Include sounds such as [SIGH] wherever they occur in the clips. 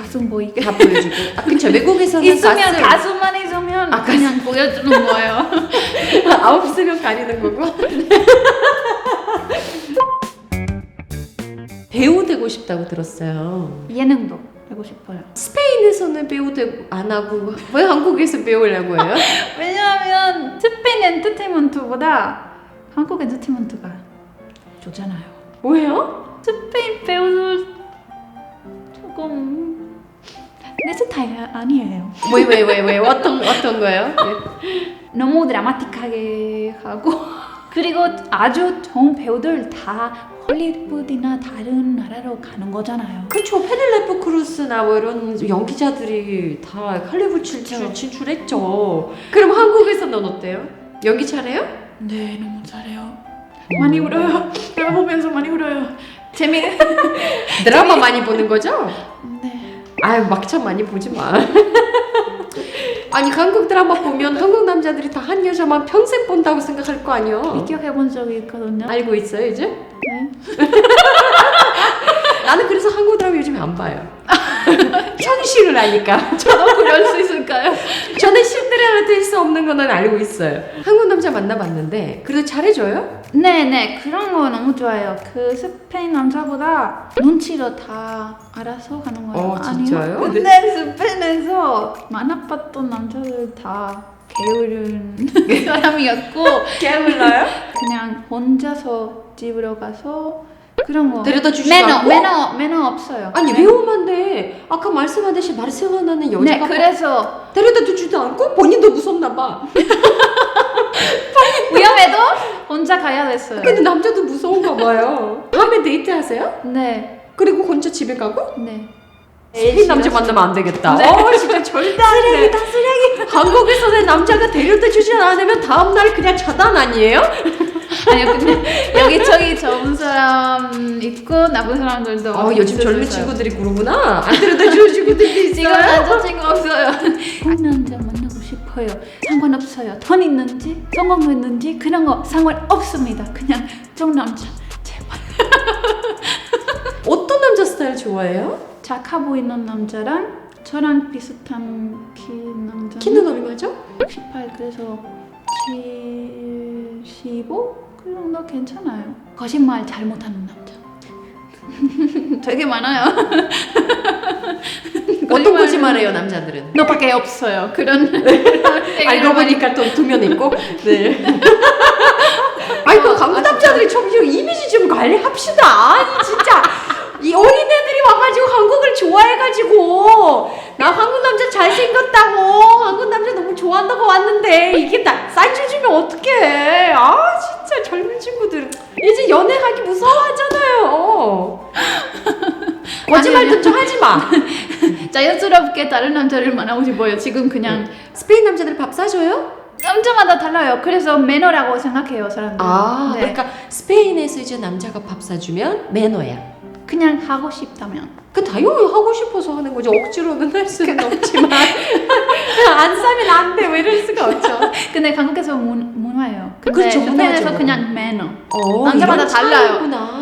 가슴 보이게 다 보여주고. 아, 그쵸. 외국에서는 있으면 가슴 가슴만 있으면 아, 그냥 보여주는 거예요. [LAUGHS] 아, 없으면 가리는 거고. [LAUGHS] 배우 되고 싶다고 들었어요. 예능도 하고 싶어요. 스페인에서는 배우 되고 안 하고 왜 한국에서 배우려고 해요? [LAUGHS] 왜냐하면 스페인 엔터테인먼트보다 한국 엔터테인먼트가 좋잖아요. 뭐예요? 스페인 내 스타일 아니에요. 왜 왜 왜 왜 어떤 어떤 거예요? [LAUGHS] 너무 드라마틱하게 하고 그리고 아주 좋은 배우들 다 헐리우드나 다른 나라로 가는 거잖아요. 그쵸 페넬레프 크루스나 뭐 이런 연기자들이 다 할리우드 진출, 그쵸. 진출했죠. 그럼 한국에서는 어때요? 연기 잘해요? 네, 너무 잘해요. 많이 울어요. 내가 보면서 많이 울어요. 재미. [LAUGHS] 드라마 많이 보는 거죠? 네. 아유 막참 많이 보지 마. [LAUGHS] 아니 한국 드라마 보면 한국 남자들이 다 한 여자만 평생 본다고 생각할 거 아니요? 비교해 본 적이 있거든요. 알고 있어요 이제? 네. [LAUGHS] 나는 그래서 한국 드라마 요즘에 안 봐요. [LAUGHS] 현실을 아니까. 저도 그럴 수 있을까요? 저는 될 수 없는 거는 알고 있어요. 한국 남자 만나봤는데 그래도 잘해줘요? 네, 네. 그런 거 너무 좋아요. 그 스페인 남자보다 눈치로 다 알아서 가는 거예요. 어, 진짜요? 아니요? 근데 [LAUGHS] 스페인에서 만나봤던 남자들 다 게으른 [LAUGHS] 사람이었고 깨물나요? 그냥 혼자서 집으로 가서 그런 거 데려다 주시고 매너 않고? 매너 매너 없어요. 아니 위험한데 아까 말씀하듯이 바르셀로나는 네, 여자가 그래서 데려다 주지도 않고 본인도 무섭나 봐. [LAUGHS] 위험해도 혼자 가야 됐어요. 근데 남자도 무서운가 봐요. 밤에 데이트 하세요? 네, 그리고 혼자 집에 가고? 네. 스페인 남자 만나면 안 되겠다. 네. 어 진짜 절대 안 돼. 쓰레기다 쓰레기. 한국에서는 남자가 데려다 주지 않으면 다음 날 그냥 차단 아니에요? 아니요, 근데 여기 저기 좋은 사람 있고 나쁜 사람들도 어 요즘 젊은. 친구들이 그러구나. 안 데려다 주는 친구들이 지금 있어요. 남자친구 없어요. 좋은 남자 만나고 싶어요. 상관없어요. 돈 있는지, 성공했는지 그런 거 상관없습니다. 그냥 좋은 남자. 제발. [LAUGHS] 어떤 남자 스타일 좋아해요? 착해 보이는 남자랑 저랑 비슷한 키 남자. 키는 얼마죠? 68 그래서 75? 그 정도 괜찮아요. 거짓말 잘 못하는 남자. [LAUGHS] 되게 많아요. [LAUGHS] 어떤 거짓말해요 남자들은? 너밖에 없어요. 그런 [LAUGHS] 알고 보니까 또 두 명 있고. 네. 아니 그 한국 남자들이 좀 이미지 좀 관리합시다. 아니 진짜 이 어린애들이 와가지고 한국을 좋아해가지고 나 한국 남자 잘생겼다고 한국 남자 너무 좋아한다고 왔는데 이게 나 쌀줄 주면 어떡해. 거짓말도 좀 하지 마. [LAUGHS] 자연스럽게 다른 남자를 만나고 싶어요. 지금 그냥 스페인 남자들 밥 사줘요? 남자마다 달라요. 그래서 매너라고 생각해요, 사람들. 아, 네. 그러니까 스페인에서 이제 남자가 밥 사주면 매너야. 그냥 하고 싶다면. 그 당연히 하고 싶어서 하는 거죠. 억지로는 할 수는 없지만 [LAUGHS] 안 사면 안 돼. 왜 이럴 수가 없죠. [LAUGHS] 근데 한국에서 문, 문화예요. 근데 그렇죠, 스페인에서 문화죠. 그냥 매너. 어, 남자마다 이런 달라요. 차이구나.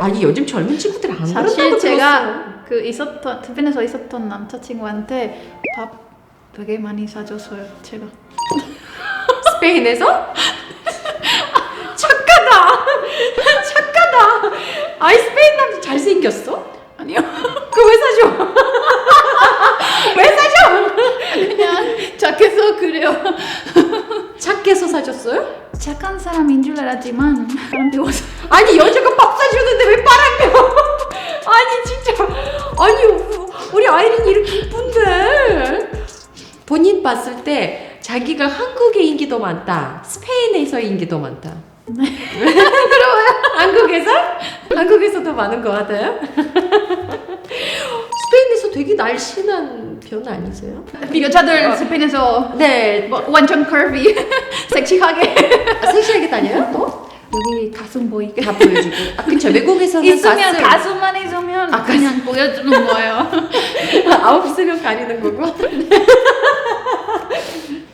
아니 요즘 젊은 친구들 안 사실 그런다고 제가 들었어요. 그 있었던 스페인에서 있었던 남자친구한테 밥 되게 많이 사줬어요. 제가. [LAUGHS] 스페인에서 [LAUGHS] 착하다. [LAUGHS] 착하다. 아이 스페인 남자 잘생겼어? 아니요. 그 왜 사줘? 왜 사줘? 그냥 착해서 그래요. 착해서 사줬어요? 착한 사람인 줄 알았지만 바람 피워서. 아니 여자가 밥 사주는데 왜 바람펴? [LAUGHS] 아니 진짜 아니 우- 우리 아이린이 이렇게 이쁜데 본인 봤을 때 자기가 한국의 인기도 많다 스페인에서 인기도 많다 [LAUGHS] 그러면 한국에서? 한국에서도 많은 것 같아요? [LAUGHS] 스페인에서 되게 날씬한 편 아니세요? 여자들 스페인에서 네 뭐, 완전 커비, 섹시하게. 아, 섹시하게 다녀요 또? 여기 가슴 보이게. 다 보여주고 아 그쵸 외국에서는 있으면 가슴- 가슴만 있으면 아, 그냥 보여주는 거예요. [LAUGHS] 아홉 수면 가리는 거고. [LAUGHS]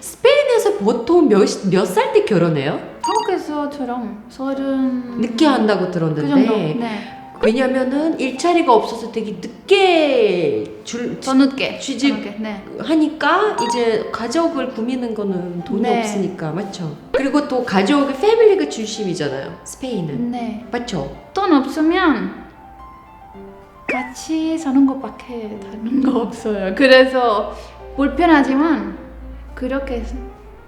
스페인에서 보통 몇 몇 살 때 결혼해요? 한국에서처럼 서른 늦게 한다고 그 정도. 들었는데 네. [LAUGHS] 왜냐면은 일자리가 없어서 되게 늦게 줄더 늦게. 취직- 더 늦게. 네. 하니까 이제 가족을 꾸미는 거는 돈이 네. 없으니까 맞죠? 그리고 또 가족의 패밀리가 중심이잖아요. 스페인은 네. 맞죠? 돈 없으면 같이 사는 것밖에 다른 거 없어요. 그래서 불편하지만 그렇게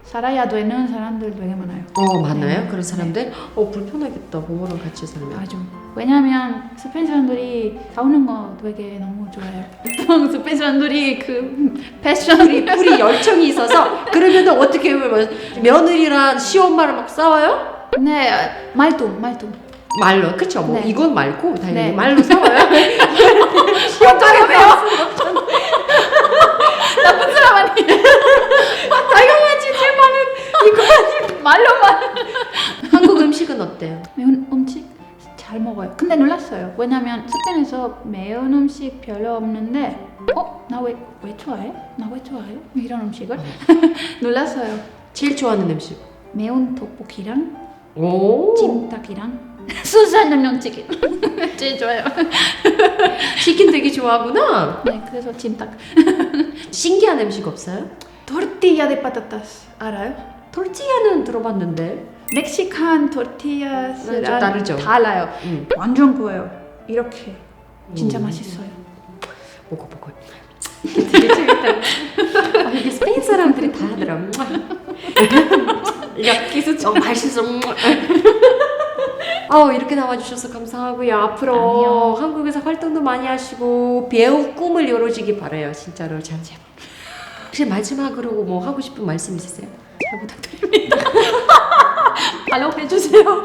살아야 되는 사람들 되게 많아요. 어 많아요 네. 그런 사람들. 어 불편하겠다 부모랑 같이 살면. 아주. 왜냐면 스페인 사람들이 싸우는 거 되게 너무 좋아해요. 보통 [LAUGHS] 스페인 사람들이 그 패션이 우리 열정이 있어서 그러면 어떻게 보면 며느리랑 시엄마랑 막 싸워요? 네 말투 말투. 말로 그쵸? 뭐 네. 이건 말고 당연히 네. 말로 싸워요. [LAUGHS] 어쩌겠어요? 나 놀랐어요. 왜냐면 스페인에서 매운 음식 별로 없는데 어? 나 왜 왜 좋아해? 나 왜 좋아해요? 이런 음식을 [LAUGHS] 놀랐어요. 제일 좋아하는 음식. 매운 떡볶이랑 오 찜닭이랑 [LAUGHS] 순수한 양념치킨 [LAUGHS] 제일 좋아요. 치킨 되게 좋아하구나. 네, 그래서 찜닭. 신기한 음식 없어요? 토르티야 데 파타타스 tortilla는 들어봤는데. 멕시칸 좀 토르티아스랑 다르죠? 달라요. 음. 완전 구워요. 이렇게 진짜 음. 맛있어요. 먹어 먹어. 되게 재밌다. 아, 이게 [LAUGHS] 스페인 사람들이 다 하더라. 이거 기수 어, 맛있어. [LAUGHS] 어 이렇게 나와주셔서 감사하고요. 앞으로 아니요. 한국에서 활동도 많이 하시고 배우 꿈을 이루어지기 바래요. 진짜로 잘 제발. 혹시 마지막으로 뭐 하고 싶은 말씀 있으세요? 잘 부탁드립니다. [LAUGHS] 팔로우 해주세요.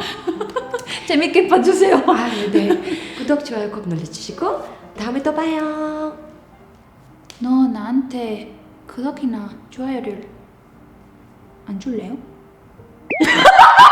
[LAUGHS] 재밌게 봐주세요. 아 네. 구독 좋아요 꼭 눌러주시고 다음에 또 봐요. 너 나한테 구독이나 좋아요를 안 줄래요? [LAUGHS]